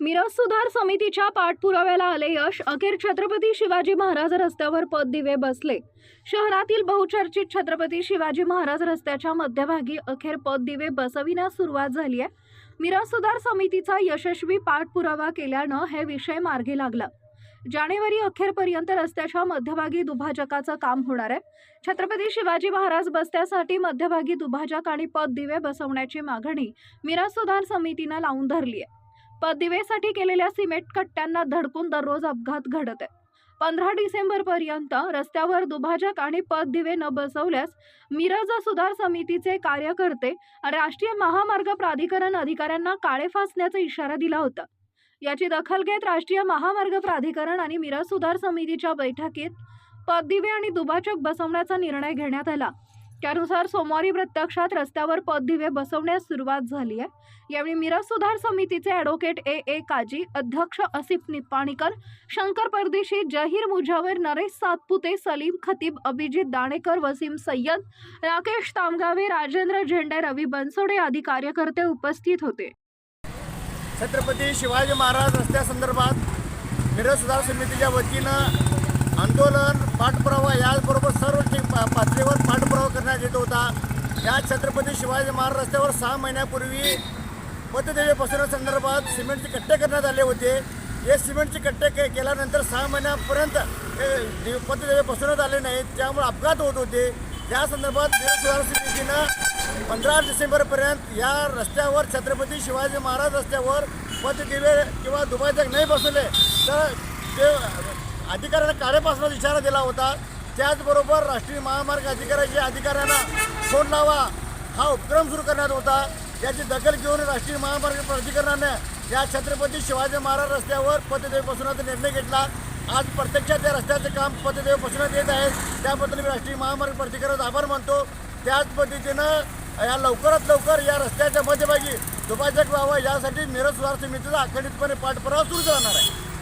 मिरज सुधार समितीच्या पाठपुराव्याला आले यश. अखेर छत्रपती शिवाजी महाराज रस्त्यावर पददिवे बसले. शहरातील बहुचर्चित छत्रपती शिवाजी महाराज रस्त्याच्या मध्यभागी अखेर पददिवे बसविण्यास सुरुवात झाली आहे. मिरज सुधार समितीचा यशस्वी पाठपुरावा केल्यानं हे विषय मार्गी लागला. जानेवारी अखेरपर्यंत रस्त्याच्या मध्यभागी दुभाजकाचं काम होणार आहे. छत्रपती शिवाजी महाराज बसत्यासाठी मध्यभागी दुभाजक आणि पददिवे बसवण्याची मागणी मिरज सुधार समितीनं लावून धरली आहे. पददिवेसाठी केलेल्या सिमेंट कट्ट्यांना धडकून दररोज अपघात घडत आहे पंधरा डिसेंबर पर्यंत रस्त्यावर दुभाजक आणि पददिवे न बसवल्यास मिरज सुधार समितीचे कार्यकर्ते राष्ट्रीय महामार्ग प्राधिकरण अधिकाऱ्यांना काळे फासण्याचा इशारा दिला होता. याची दखल घेत राष्ट्रीय महामार्ग प्राधिकरण आणि मिरज सुधार समितीच्या बैठकीत पददिवे आणि दुभाजक बसवण्याचा निर्णय घेण्यात आला. त्यानुसार सोमवारी प्रत्यक्षात रस्त्यावर पददिवे बसवण्यास सुरुवात झाली आहे. यावेळी मिरज सुधार समितीचे ॲडव्होकेट ए. ए. काजी अध्यक्ष असिफ निपाणीकर शंकर परदेशी जहीर मुजावर नरेश सातपुते सलीम खतीब अभिजित दाणेकर वसीम सय्यद राकेश तामगावे राजेंद्र झेंडे रवी बनसोडे आदी कार्यकर्ते उपस्थित होते. छत्रपती शिवाजी महाराज रस्त्यासंदर्भात मिरज सुधार समितीच्या वतीनं आंदोलन पाठपुरावा याचबरोबर सर्व पातळीवर पाठपुरावा करण्यात येत होता. या छत्रपती शिवाजी महाराज रस्त्यावर सहा महिन्यापूर्वी पतदेवी पसरण्यासंदर्भात सिमेंटचे कट्टे करण्यात आले होते. हे सिमेंटचे कट्टे के केल्यानंतर सहा महिन्यापर्यंत हे दे- पतदेवी आले नाहीत. त्यामुळे अपघात होत होते. त्या संदर्भात सुधार समितीनं पंधरा डिसेंबरपर्यंत या रस्त्यावर छत्रपती शिवाजी महाराज रस्त्यावर पतदिवे किंवा दुभाजक नाही बसवले. तर ते अधिकाऱ्यांना काळेपासून इशारा दिला होता. त्याचबरोबर राष्ट्रीय महामार्ग अधिकाऱ्याच्या अधिकाऱ्यांना फोन लावा. हा उपक्रम सुरू करण्यात होता. याची दखल घेऊन राष्ट्रीय महामार्ग प्राधिकरणाने या छत्रपती शिवाजी महाराज रस्त्यावर पतदेवी बसवण्याचा निर्णय घेतला. आज प्रत्यक्षात या रस्त्याचं काम पतदेवी बसवण्यात येत आहे. त्याबद्दल मी राष्ट्रीय महामार्ग प्राधिकरणाचा आभार मानतो. त्याच पद्धतीनं या लवकरात लवकर या रस्त्याच्या मध्यभागी दुपाचक व्हावा यासाठी मिरज सुधार समितीचा अखंडितपणे पाठपुरावा सुरू राहणार आहे.